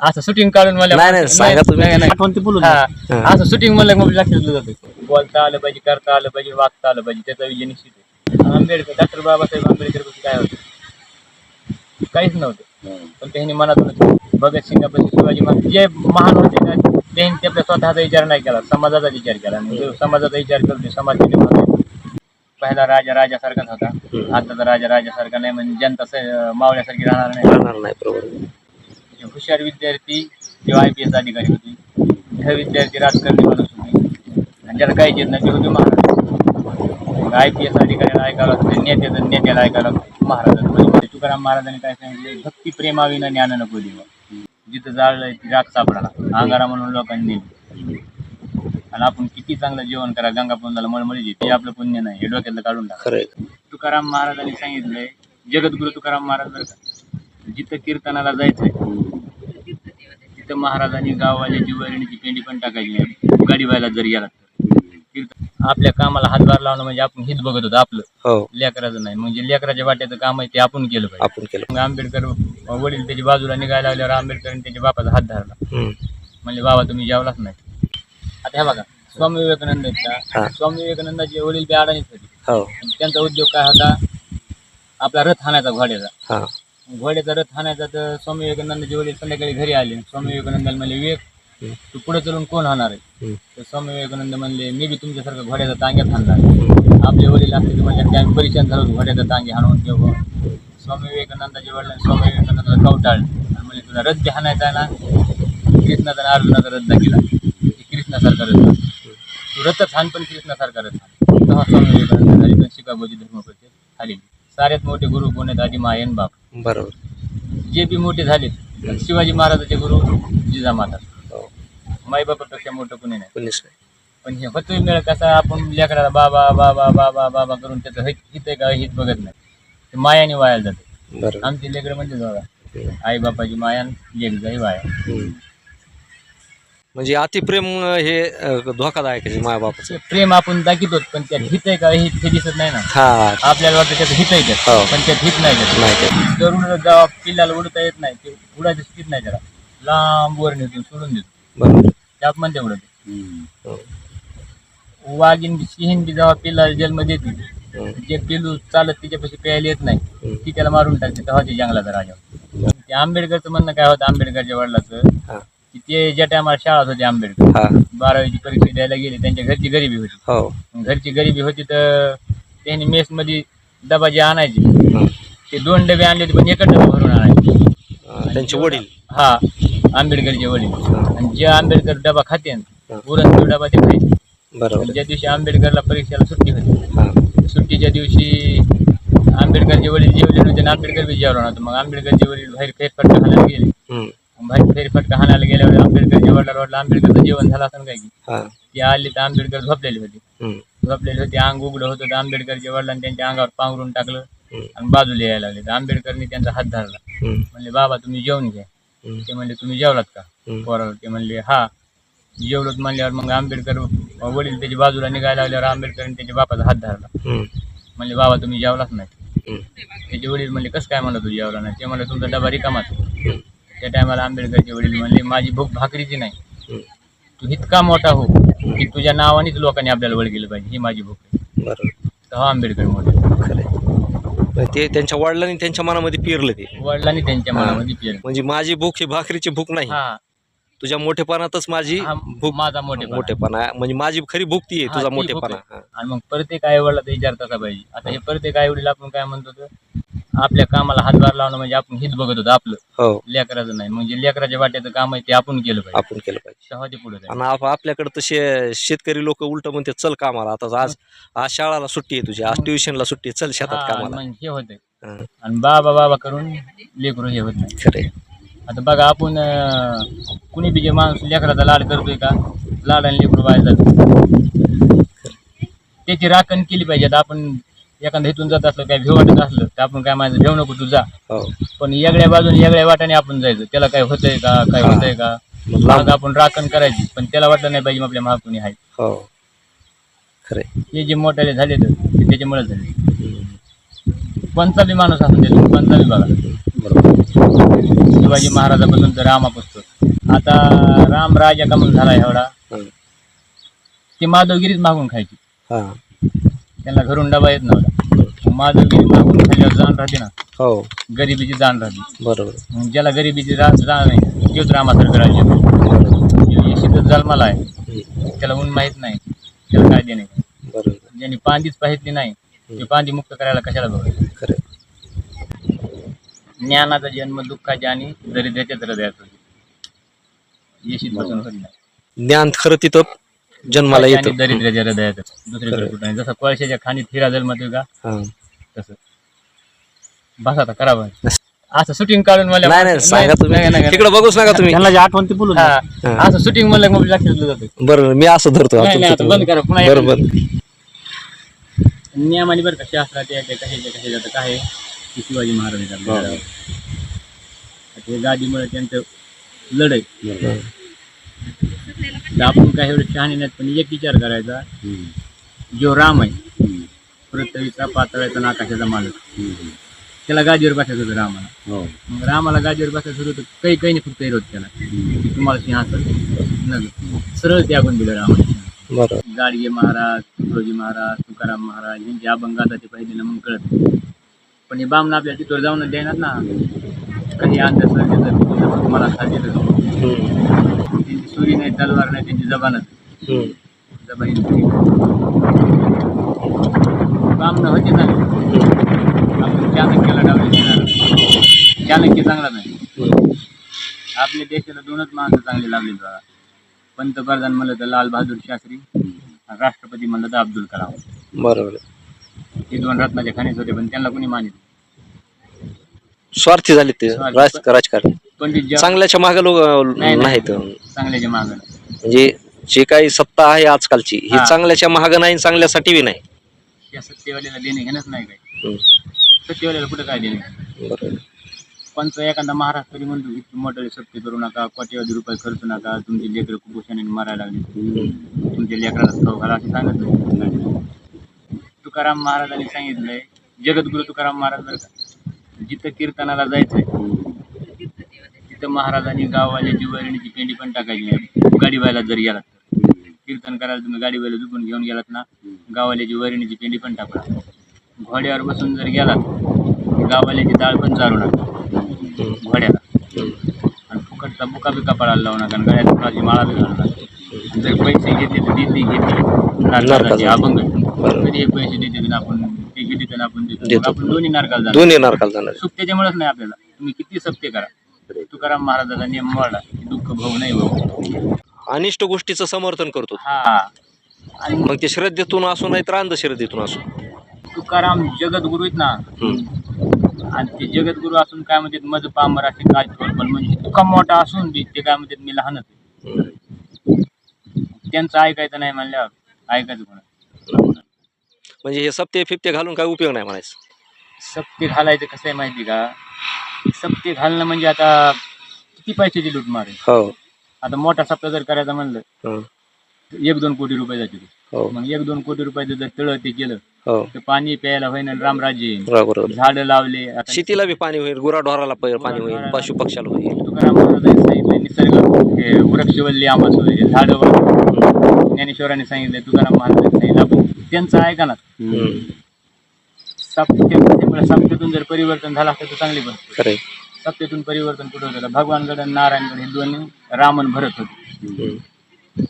असं शूटिंग काढून मला नाही, नाही, सांगा तुम्ही. नाही, नाही. आठवण ते बोलून हा. असं शूटिंग म्हणलं मग लक्षात जातं. बोलता आलं पाहिजे करता आलं पाहिजे वागता आलं पाहिजे त्याचा विजय निश्चित आहे. आंबेडकर डॉक्टर बाबासाहेब आंबेडकर काय होतं? काहीच नव्हतं. पण त्यांनी मनातून भगतसिंगापाशी शिवाजी महाराज जे महान होते ना त्यांनी स्वतःचा विचार नाही केला. समाजाचा विचार केला. आणि जो समाजाचा विचार करतो समाज पहिला राजा राजासारखाच होता आताचा राजा राजासारखा नाही म्हणजे जनता स- मावळ्यासारखी राहणार नाही. राहणार नाही बरोबर. हुशार विद्यार्थी जेव्हा आय पी एस अधिकारी होती हे विद्यार्थी राजकारणी माणूस होते. आणि ज्याला काही येत नाही ते होते महाराज. आय पी एस अधिकाऱ्याला ऐकावं लागतं नेत्याचं नेत्याला ऐकावं लागतं महाराजांचं म्हणजे तुकाराम महाराजांनी काय सांगितले? भक्ती प्रेमाविना ज्ञान नको देवा. जिथं जाळलंय ती राग सापडा अंगारा म्हणून लोकांनी नेली. आणि आपण किती चांगलं जेवण करा गंगापुंजाला मळमळी ते आपलं पुण्य नाही हे डोक्यातलं काढून टाका. तुकाराम महाराजांनी सांगितलंय जगद्गुरु तुकाराम महाराज बरं का जिथं कीर्तनाला जायचंय तिथं महाराजांनी गाववाल्याची वरणीची पेंडी पण टाकायची नाही. गाडी व्हायला जर गेला तर. आपल्या कामाला हातभार लावणं म्हणजे आपण हित बघत होतो आपलं. हो. लेकराचं नाही. म्हणजे लेकराच्या वाट्याचं काम आहे ते आपण केलं पाहिजे. आपण केलं. मग आंबेडकर वडील त्याच्या बाजूला निघायला लागल्यावर आंबेडकरांनी त्याच्या बापाचा हात धरला. म्हणजे बाबा तुम्ही जेवलाच नाही. आता हे बघा स्वामी विवेकानंद स्वामी विवेकानंदाचे वडील बी अडाणीच होते. हो. त्यांचा उद्योग काय होता? आपला रथ हाणायचा घोड्याचा. घोड्याचा रथ हाणायचा तर स्वामी विवेकानंदाचे वडील संध्याकाळी घरी आले. स्वामी विवेकानंदाला म्हणले विवेक. तू पुढे चलून कोण हाणार आहे. तर स्वामी विवेकानंद म्हणले मी बी तुमच्यासारखं घोड्याचा तांग्यात हाणणार आपले वडील असले की म्हणजे आम्ही परेशान झालो घोड्याचा तांगे हाणून घेऊ. स्वामी विवेकानंदाचे वडिलांनी स्वामी विवेकानंदाला कवटाळ आणि म्हणजे तुला रथ हाणायचा ना? कृष्णाचा अर्जुनाचा रद्द केला. कृष्णासारखा रथ तू रथच हाण पण कृष्णासारखा रथ तेव्हा स्वामी विवेकानंद झाली पण शिकाबोधी धर्म करते आलेली साऱ्यात मोठे गुरु कोण आहेत आधी मायन बाप. बरोबर. जे बी मोठे झाले शिवाजी महाराजाचे गुरु जिजामाता हो. माईबापापेक्षा मोठं कोणी नाही. कोणीच नाही. पण हे होतोय मेळ कसा आपण लेकराला बाबा बाबा बाबा बाबा करून त्याचं हित हित आहे का हित बघत नाही. ते मायाने वायाला जाते. बरोबर. आमची लेकरं म्हणजे बघा आई बापाची मायान लेक जाई वाया. हम्म. म्हणजे अतिप्रेम हे अं, धोकादायक आहे माय बापाचं. ते प्रेम आपण दाखवतो पण त्यात हित आहे का हित हे दिसत नाही ना. हा. आपल्याला वाटतं त्याचं हित आहे हो. त्यात पण त्यात हित नाही त्यात. नाही ते जरूर जेव्हा पिल्लाला उडता येत नाही ते उडायचं स्थित नाही त्याला. लांब वर नेतो सोडून देतो. बरोबर. त्यात म्हणते उडत हो. वाघीन सिंहीन बी जेव्हा पिल्लाला जन्म देते हम्म. जे पिलू चालत तिच्यापाशी प्यायला येत नाही. ती त्याला मारून टाकते तेव्हा ते जंगलाचा राजा होतो. ते आंबेडकरचं म्हणणं काय होतं? आंबेडकरच्या वडिलाचं हा. की ते ज्या टायमाला शाळात होते आंबेडकर हा. बारावीची परीक्षा द्यायला गेले त्यांच्या घरची गरिबी होती. हो. घरची गरिबी होती तर त्यांनी मेसमध्ये डबा जे आणायचे. हं. ते दोन डबे आणले होते पण एकच डबा भरून आणायचे. अं, त्यांचे वडील. हा आंबेडकरचे वडील. आणि जे आंबेडकर डबा खाते हा. उरण तो डबा ते खायचे. बरोबर. ज्या दिवशी आंबेडकरला परीक्षेला सुट्टी होती हा. सुट्टीच्या दिवशी आंबेडकरचे वडील जेवले नव्हते आणि आंबेडकर बी जेवला नव्हतं. मग आंबेडकरचे वडील बाहेर फेरफटका हाणायला गेले. मग बाहेर फेरफटका हाणायला गेल्यावर आंबेडकरच्या वडिलाला वाटलं आंबेडकरचं जेवण झालं असं काय की हा ती आली तर आंबेडकर झोपलेले होते हम्म. झोपलेले होते अंग उघडं होतं तर आंबेडकरच्या वडिलांनी त्यांच्या अंगावर पांघरून टाकलं हम्म. आणि बाजूला यायला लागले तर आंबेडकरनी त्यांचा हात धरला हम्म. म्हणले बाबा तुम्ही जेवण घ्या हम्म. ते म्हणले तुम्ही जेवलात का हम्म. पोराला ते म्हणले हा जेवलोत म्हणल्यावर मग आंबेडकर वडील त्याच्या बाजूला निघायला लागल्यावर आंबेडकरने त्याच्या बापाचा हात धरला हम्म. म्हणले बाबा तुम्ही जेवलाच नाही हम्म. त्याचे वडील म्हणले कसं काय म्हणलं तू जेवला नाही ते म्हणले तुमचा डबा रिकामाच. हम्म. त्या टायमाला आंबेडकरचे वडील म्हणले माझी भूक भाकरीची नाही. तू इतका मोठा हो की तुझ्या नावानेच लोकांनी आपल्याला वळ गेलं पाहिजे. ही माझी भूक आहे. बरोबर. तेव्हा आंबेडकर मोठे खरंय ते त्यांच्या वडिलांनी त्यांच्या मनामध्ये पिरलं ते. वडिलांनी त्यांच्या मनामध्ये पेरलं. म्हणजे माझी भूक ही भाकरीची भूक नाही. हा. तुझ्या मोठेपणातच माझी हा भूक माझा मोठे मोठेपणा. आहे. म्हणजे माझी खरी भूक ती आहे हा, तुझा ती मोठेपणा. भूक हा. आणि मग प्रत्येक आई वडिला विचारता पाहिजे. आता हे प्रत्येक आई वडील आपण काय म्हणतो तर आपल्या कामाला हातभार लावणं म्हणजे आपण हित बघत होतो आपलं. हो. लेकराचं नाही. म्हणजे लेकराच्या वाट्याचं काम आहे ते आपण केलं पाहिजे. आपण केलं पाहिजे. तेव्हा ते पुढे आणि आप- आपल्याकडे तसे शेतकरी लोक उलट म्हणते चल कामाला आता आज आज शाळाला सुट्टी आहे तुझी. आज ट्युशनला सुट्टी आहे. चल शेतात कामाला. हे होतंय. हा, आणि बाबा बाबा करून लेकरू हे होत नाही. खरंय आता बघा आपण कुणी बी जे माणूस लेकराचा लाड करतोय का? लाडाने लेकरू बाहेर जातो त्याची राखण केली पाहिजे. आता आपण एखाद्या इथून जात असलं काय भेव वाटत असलं तर आपण काय माहिती भेव नको तू जा. हो. पण वेगळ्या बाजूने वेगळ्या वाटाने आपण जायचं. त्याला काय होतंय का काय. होतंय का? मग आपण राखण करायची. पण त्याला वाटलं नाही पाहिजे आपल्या महाग कुणी आहे हो हे जे मोठ्याले झाले तर त्याच्यामुळे झाले. बी माणूस असून बी बघा. बरोबर. शिवाजी महाराजापासून तर रामा पुस्तक आता राम राजा कमल झाला एवढा. ते माधवगिरीच मागून खायची. हा. त्यांना घरून डबा येत नव्हता. माधवगिरी मागून खाल्ल्यावर जाण राहते ना? हो. गरिबीची जाण राहते. बरोबर. मग ज्याला गरिबीची रा जाण नाही तोच रामासारखं राज्य येशीतच जन्माला आहे. त्याला ऊन माहीत नाही. त्याला काय देणे? बरोबर. ज्यांनी पांदीच पाहितली नाही ते पांदी मुक्त करायला कशाला बघायचं? खरं ज्ञानाचा जन्म दुःखाच्या आणि दरिद्र्याच्याच हृदयात बसून नाही ज्ञान खरं तिथं जन्माला येतं. दरिद्र्याच्या हृदयातच दुसरीकडे. कुठं नाही. जसं कोळशाच्या खाणीत हिरा जन्मतोय का? हा. तसं. बस आता करा. असं शूटिंग काढून मला. तिकडे बघूच नका तुम्ही. त्यांना आठवण ते बोलून हा. असं शूटिंग म्हणलं मग लक्षात जातं. बरं मी असं धरतो. बंद करा. पुन्हा बरं एकदा. बरं नियमाने बरं का शास्त्राच्या त्या कशाच्या कशाच्या काय की शिवाजी महाराज आहेत आपल्या हा. आता हे गादीमुळे त्यांचं लढाई. हं. तर आपण काय एवढं शहाणे नाहीत पण एक विचार करायचा. जो राम आहे पृथ्वीचा पातळाचा आणि आकाशाचा मालक. त्याला गादीवर बसायचं होतं रामाला. मग रामाला गादीवर बसायचं होतं तर काही काही नाही फक्त विरोध केला की तुम्हाला सिंहासन. नग. सरळ त्यागून दिलं बरं. गाडगे महाराज तुकडोजी महाराज तुकाराम महाराज यांचे अभंग आता ते पहिले मग कळत पण हे बामण आपल्याला तिथवर जाऊन देणार ना. काही अंधश्रद्धेचं मला हं. त्यांची सुरी नाही तलवार नाही त्यांची जबानच. हं. जबानी बामण होते ना. आपण चाणक्याला डावले देणार. चाणक्य चांगला नाही. आपल्या देशाला दोनच माणसं चांगले लागले बघा पंतप्रधान म्हणलं तर लाल बहादूर शास्त्री राष्ट्रपती म्हणलं तर अब्दुल कलाम. बरोबर हे दोन रत्नाचे खाणेच होते पण त्यांना कोणी मानित स्वार्थी झाले ते स्वार्थी. राज- राजकारण पंडित जवाहर चांगल्याच्या मागे लोक नाही, नाही. नाहीत चांगल्याचे मागं म्हणजे जे काही सत्ता आहे आजकालची ही हा. चांगल्याच्या महाग नाही आणि चांगल्यासाठी बी नाही त्या सत्तेवाल्याला देणे घेणंच नाही काय हं. सत्तेवाल्याला कुठं काय देणे बरोबर पंच एखादा महाराज तरी म्हणतो इतकी मोठे सत्ते करू नका कोट्यावधी रुपये खर्च नका तुमची लेकरं कुपोषणाने मरायला लागली. तुमच्या लेकराला खाऊ घाला असे सांगत नाही. तुकाराम महाराजांनी सांगितलंय जगद्गुरु तुकाराम महाराज जिथं कीर्तनाला जायचंय तिथं महाराजांनी गाववाल्याची वैरणीची पेंडी पण टाकायची नाही गाडी व्हायला जर गेलात तर कीर्तन करायला तुम्ही गाडी व्हायला झुकून घेऊन गेलात ना गाववाल्याची वैरणीची पेंडी पण टाका घोड्यावर बसून जर गेलात गाववाल्याची डाळ पण चारू नका. घोड्याला. आणि फुकटचा बुका बिका पडायला लावू नका आणि गळ्यात फुलाची माळा बी घालू नका जर पैसे घेतले तर दिल्ली घेतली. अभंग. कधी हे पैसे देते आणि आपण ते घेते आणि आपण देतो देतो. मग आपण दोन्ही नारकाला जाणार. दोन्ही नारकाल जाणार. सुख त्याच्यामुळेच नाही आपल्याला. तुम्ही किती सत्य करा. तुकाराम महाराजाचा नियम की दुःख भाऊ नाही भाऊ अनिष्ट गोष्टीचं समर्थन करतो. हा. आणि मग ते श्रद्धेतून असो नाही तर अंधश्रद्धेतून असो. तुकाराम जगद्गुरु आहेत ना. आणि ते जगद्गुरु असून काय म्हणतात मज पामर असे काय थोर पण म्हणजे तुका मोठा असून बी ते काय म्हणतात मी लहानच आहे. त्यांचं ऐकायचं नाही म्हणल्यावर ऐकायचं कोणा म्हणजे हे सप्ते फिप्ते घालून काय उपयोग नाही म्हणायचं. सप्ते घालायचं कसं आहे माहिती का? सप्ते घालणं म्हणजे आता किती पैशाची लूटमार आहे हो. आता मोठा सप्ता जर करायचा म्हणलं हं. एक दोन कोटी रुपये जाते हो. मग एक दोन कोटी रुपयाचं जर तळ ते केलं हो. तर पाणी प्यायला होईन आणि रामराज्य बरोबर झाडं लावले आता शेतीला बी पाणी होईल गुराढोराला प- पाणी होईल पशु पक्षाला होईल. तुकाराम महाराजांनी सांगितलं निसर्ग हे वृक्षवल्ली आंबासुरी झाडं वाढ ज्ञानेश्वरांनी सांगितलं तुकाराम महाराजांनी सांगितलं आपण त्यांचं ऐका ना. सप्ते त्यामुळे सप्तेतून जर परिवर्तन झालं असतं तर चांगली गोष्ट. खरंय सप्तेतून परिवर्तन कुठं होतं? भगवानगड आणि नारायणगड हे दोन्ही रामन भरत होते.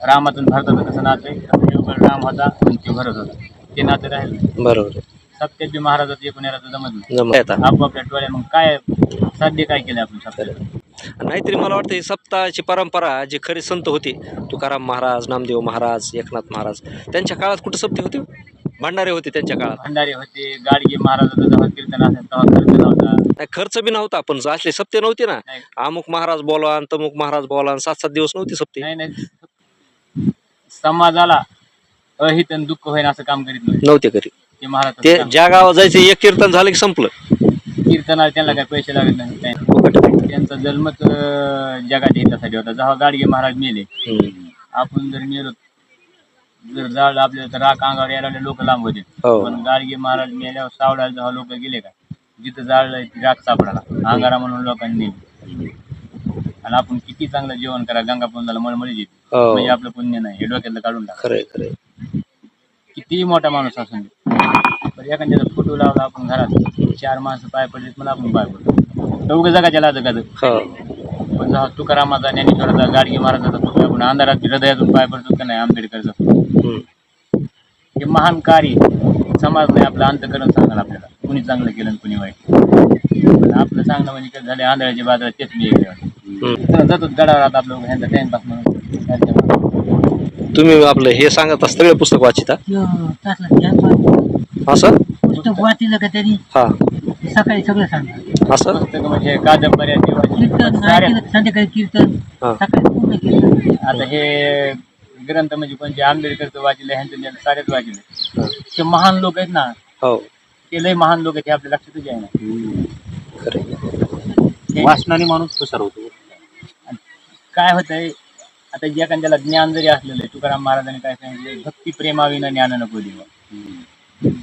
रामातून भारताचं कसं नातं आहे? तसं देवगड राम होता आणि ते भरत होता. ते नातं राहिलं. बरोबर आहे. सप्त्यात बी महाराजाचं एकूण याला जमत नाही जमलं आता. आपोआपल्या डोळ्या मग काय साध्य काय केलं आपण सप्त्यात नाहीतरी मला वाटतं ही सप्ताहाची परंपरा जे खरे संत होते तुकाराम महाराज नामदेव महाराज एकनाथ महाराज त्यांच्या काळात कुठं सप्ते होते? भंडारे होते त्यांच्या काळात. भंडारे होते गाडगे कीर्तन असेल तेव्हा नव्हता. नाही खर्च बी नव्हता पण असले सप्ते नव्हते ना. नाही. अमुक महाराज बोला आणि तमुक महाराज बोला आणि सात सात दिवस नव्हते सप्ते. नाही नाही. समाजाला अहित आणि दुःख होईन असं काम करीत नाही नव्हते घरी ते महाराज ते ज्या गावात जायचं एक कीर्तन झालं की संपलं. कीर्तनाला त्यांना काही पैसे लागत नाही काही नाही. त्यांचा जन्मच अं, जगात येण्यासाठी होता. जेव्हा गाडगे महाराज मेले. आपण जर मेलो जर जाळ आपल्याला तर राख अंगावर यायला लोक लांब होते. हो. पण गाडगे महाराज मेल्यावर सावडाला जेव्हा लोक गेले का जिथं जाळलं ती राख सापडाला अंगारा म्हणून लोकांनी नेली. आणि आपण किती चांगलं जेवण करा गंगा पुंजाला मळमळी येते. हो. म्हणजे आपलं पुण्य नाही हे डोक्यातलं काढून टाका. खरंय खरंय. कितीही मोठा माणूस असून दे पण एखाद्याचा फोटो लावला आपण घरात चार माणसं पाय पडलीत मला आपण पाय पडतो. दोघं जगाच्या का हो. पण जेव्हा तुकारामाचा ज्ञानेश्वराचा गाडगे महाराजाचा फोटो आपण अंधारात हृदयातून पाय पडतो का नाही आंबेडकरचा? हम्म. हे महान कार्य समाज नाही आपलं अंतकरण सांगाल आपल्याला. कुणी चांगलं केलं आणि कुणी वाईट. पण आपलं सांगणं म्हणजे काय झाले आंधळ्याचे बाजार तेच मी हम्म. जातो गडावर आता आपलं ह्यांचा टाइमपास म्हणून. तुम्ही आपलं हे सांगत सगळे पुस्तक वाचिता? असं? पुस्तक वाचलं का त्यांनी? हा. सकाळी सगळं सांगतात असं? म्हणजे कादंबऱ्या कीर्तन साऱ्या संध्याकाळी कीर्तन हा. सकाळी पूर्ण कीर्तन. आता हे ग्रंथ म्हणजे कोणते? आंबेडकरचं वाचले ह्यांचं ज्यांचं सारेच वाचले. हा. ते महान लोक आहेत ना हो. ते लय महान लोक आहेत हे आपल्या लक्षातच आहे. ना हे वाचनाने माणूस कसा होतो. काय होतंय आता एखाद्याला ज्ञान जरी असलेलं आहे तुकाराम महाराजांनी काय सांगितलं भक्ती प्रेमाविना ज्ञान नको देवा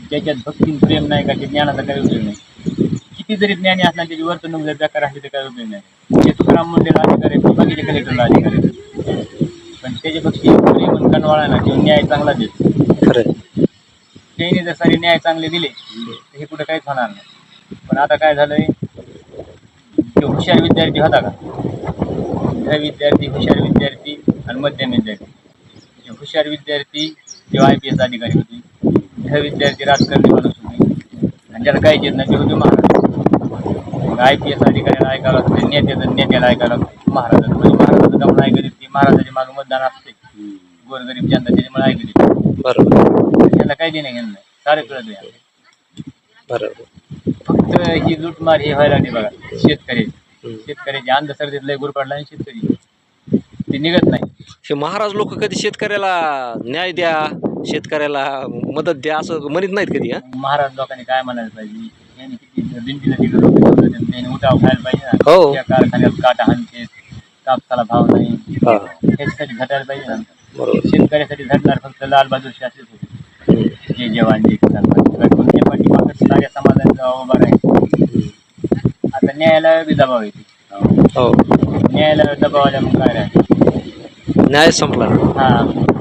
ज्याच्यात भक्ती प्रेम नाही का ते ज्ञानाचा काही उपयोग नाही. किती जरी ज्ञानी असला त्याची वर्तणूक जर बेकार असली तर उपयोग नाही. ते तुकाराम मुंडेला अधिकार ते बाकीच्या कलेक्टरला अधिकार पण त्याच्यापेक्षा प्रेम आणि कनवाळा ना किंवा न्याय चांगला देतो त्यांनी जर सारे न्याय चांगले दिले तर हे कुठं काहीच होणार नाही. पण आता काय झालंय? जो हुशार विद्यार्थी होता का? ह्या विद्यार्थी हुशार विद्यार्थी आणि मध्यम विद्यार्थी. जे हुशार विद्यार्थी जेव्हा आय पी एस अधिकारी होती. ह्या विद्यार्थी राजकारणी माणूस होते. आणि ज्याला काही येत नाही होते महाराज. आय पी एस अधिकाऱ्याला ऐकायला लागते नेत्याचं नेत्याला ऐकायला लागते महाराजाचं म्हणजे महाराजाचं जाऊन ऐकत ते मागं मतदान असते. गोरगरीब जनता त्याच्यामुळे ऐकत बरोबर. त्याला काही देणं घेणं नाही. सारे कळत आहे बरोबर. फक्त ही लूटमार हे व्हायला लागली बघा शेतकरी. शेतकऱ्याची अंधश्रद्धेत लय गुर पडला आणि शेतकरी. ते निघत नाही. हे महाराज लोक कधी शेतकऱ्याला न्याय द्या शेतकऱ्याला मदत द्या असं म्हणत नाहीत कधी हा? महाराज लोकांनी काय म्हणायला पाहिजे? यांनी किती दिंडीला तिकडे लोक ठेवलं त्यांनी त्यांनी उठाव खायला पाहिजे ना. हो. त्या कारखान्यात काटा हाणते कापसाला भाव नाही. हा. त्याच्यासाठी झटायला पाहिजे ना. बरोबर. शेतकऱ्यासाठी झटणार फक्त लाल बहादूर शास्त्रीच होते. जे जवान जे किसान कोणत्या पाठीमागं साऱ्या समाजाचा उभा आहे आता न्यायाला बी दबाव येते हो. दबाव आल्या मग काय राहते न्याय संपला. हा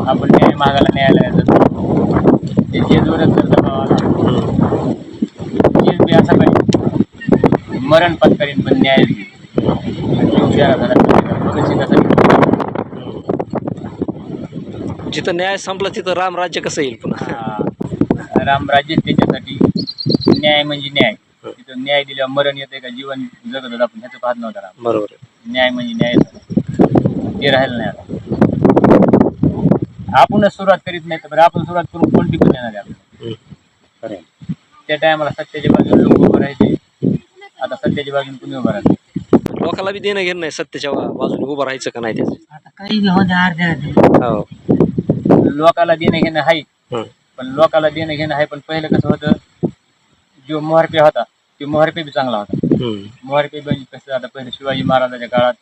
आपण न्याय मागायला न्यायालयात जातो. ते बी असं करीन मरण पत्करीन पण न्याय जिथं न्याय संपला तिथं राम राज्य कसं येईल पुन्हा? रामराज्य त्याच्यासाठी न्याय म्हणजे न्याय. तिथं न्याय दिल्यावर मरण येते का? जीवन जगत होतं आपण ह्याचं पाहत नव्हतं राम. बरोबर न्याय म्हणजे न्याय ते राहिलं नाही आता. आपणच सुरुवात करीत नाही तर बरं आपण सुरुवात करून कोण टिकून येणार आहे आपल्याला? त्या टायमाला सत्याच्या बाजूने लोक उभं राहायचे. आता सत्याच्या बाजूने कुणी उभं राहते लोकाला बी देणं घेणं नाही सत्याच्या बा- बाजूने उभं राहायचं का नाही त्याचं? आता काही बी हो. लोकाला देणं घेणं आहे. हम्म. पण लोकाला देणं घेणं आहे पण पहिलं कसं होतं जो मोहरपे होता ते मोहरपे बी चांगला होता. हम्म. मोहरपे म्हणजे कसं आता पहिलं शिवाजी महाराजाच्या काळात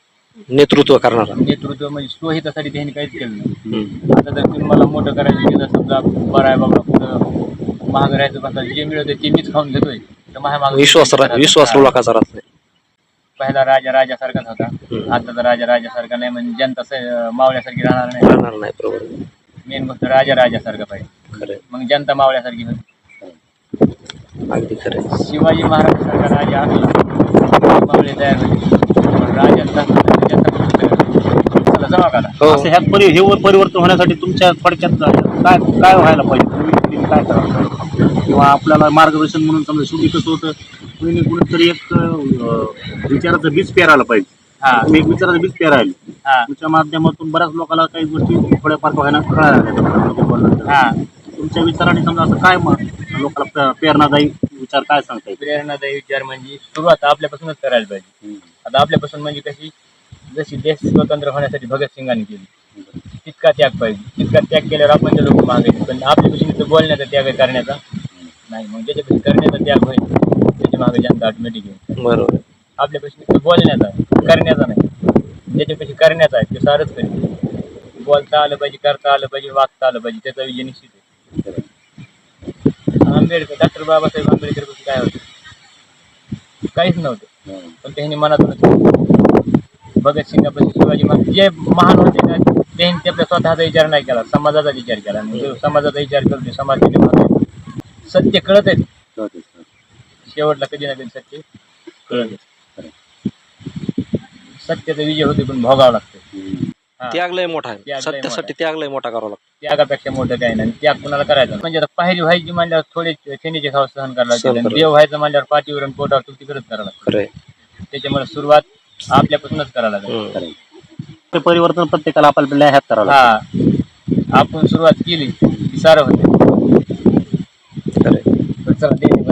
नेतृत्व करणारा. नेतृत्व म्हणजे स्वहितासाठी त्यांनी काहीच केलं नाही. आता जर तुम्ही मला मोठं करायचं गेलं समजा बरं आहे बाबा कुठं महाग राहायचं म्हणतात जे मिळतं ते मीच खाऊन घेतोय. तर माझ्या मागं विश्वास रा- विश्वास लोकांचा राहत नाही पहिला राजा राजासारखाच होता. आताचा राजा राजासारखा नाही म्हणजे जनता स- मावळ्यासारखी राहणार नाही. राहणार नाही बरोबर. मेन गोष्ट राजा राजासारखा पाहिजे. खरंय मग जनता मावळ्यासारखी होती अगदी खरंय शिवाजी महाराजासारखा राजा असला मावळे तयार होईल. पण राजा करा हो. असं ह्यात परि हे वर परिवर्तन होण्यासाठी तुमच्या थोडक्यात काय काय व्हायला पाहिजे? काय करायला पाहिजे किंवा आपल्याला मार्गदर्शन म्हणून समजा शेवटी कसं होतं तुम्ही कुणीतरी एक विचाराचं बीज पेरायला पाहिजे. हा. तुम्ही एक विचाराचं बीज पेरायला. हा. तुमच्या माध्यमातून बऱ्याच लोकांना काही गोष्टी थोड्याफार व्हायला कळायला हा. तुमच्या विचाराने समजा असं काय मग? लोकांना प्रे- प्रेरणादायी विचार काय सांगता येईल? प्रेरणादायी विचार म्हणजे सुरुवात आपल्यापासूनच करायला पाहिजे. आता आपल्यापासून म्हणजे कशी जशी देश स्वतंत्र होण्यासाठी भगतसिंगांनी केली. तितका त्याग पाहिजे. तितका त्याग केल्यावर आपण ते लोक मागायचे. पण आपल्यापासून इथं बोलण्याचा त्याग आहे करण्याचा नाही. मग ज्याच्यापासून करण्याचा त्याग होईल त्याच्या मागे जनता ऑटोमॅटिक येईल. बरोबर. आपल्यापासून इथं बोलण्याचा करण्याचा नाही. ज्याच्यापाशी करण्याचा आहे ते सारच करेल. बोलता आलं पाहिजे करता आलं पाहिजे वागता आलं पाहिजे त्याचा विजय निश्चित आहे. आंबेडकर डॉक्टर बाबासाहेब आंबेडकर काय होतं? काहीच नव्हतं. पण त्यांनी मनातूनच भगतसिंगापासून शिवाजी महाराज जे महान होते ना त्यांनी आपल्या स्वतःचा विचार नाही केला समाजाचा विचार केला आणि जो समाजाचा विचार करतो समाज. सत्य कळत आहे. शेवटला कधी ना कधी सत्य कळत सत्याचा विजय होते पण भोगावं लागतं हा. त्याग लय मोठा आहे. सत्यासाठी त्याग लय मोठा करावा लागतो. त्यागापेक्षा मोठं काही नाही. त्याग कुणाला करायचा. म्हणजे आता पायरी व्हायची म्हणल्यावर थोडे थेनीचे खाव सहन करायला लागते. देव व्हायचं म्हणल्यावर पाठीवर आणि पोटावर तुमची करत करायला लागते. त्याच्यामुळे सुरुवात आपल्यापासूनच करायला लागते हम्म. ते परिवर्तन प्रत्येकाला आपल्याला ह्यात करावं लागतं. हा आपण सुरुवात केली की सारं होते. खरंय चला ते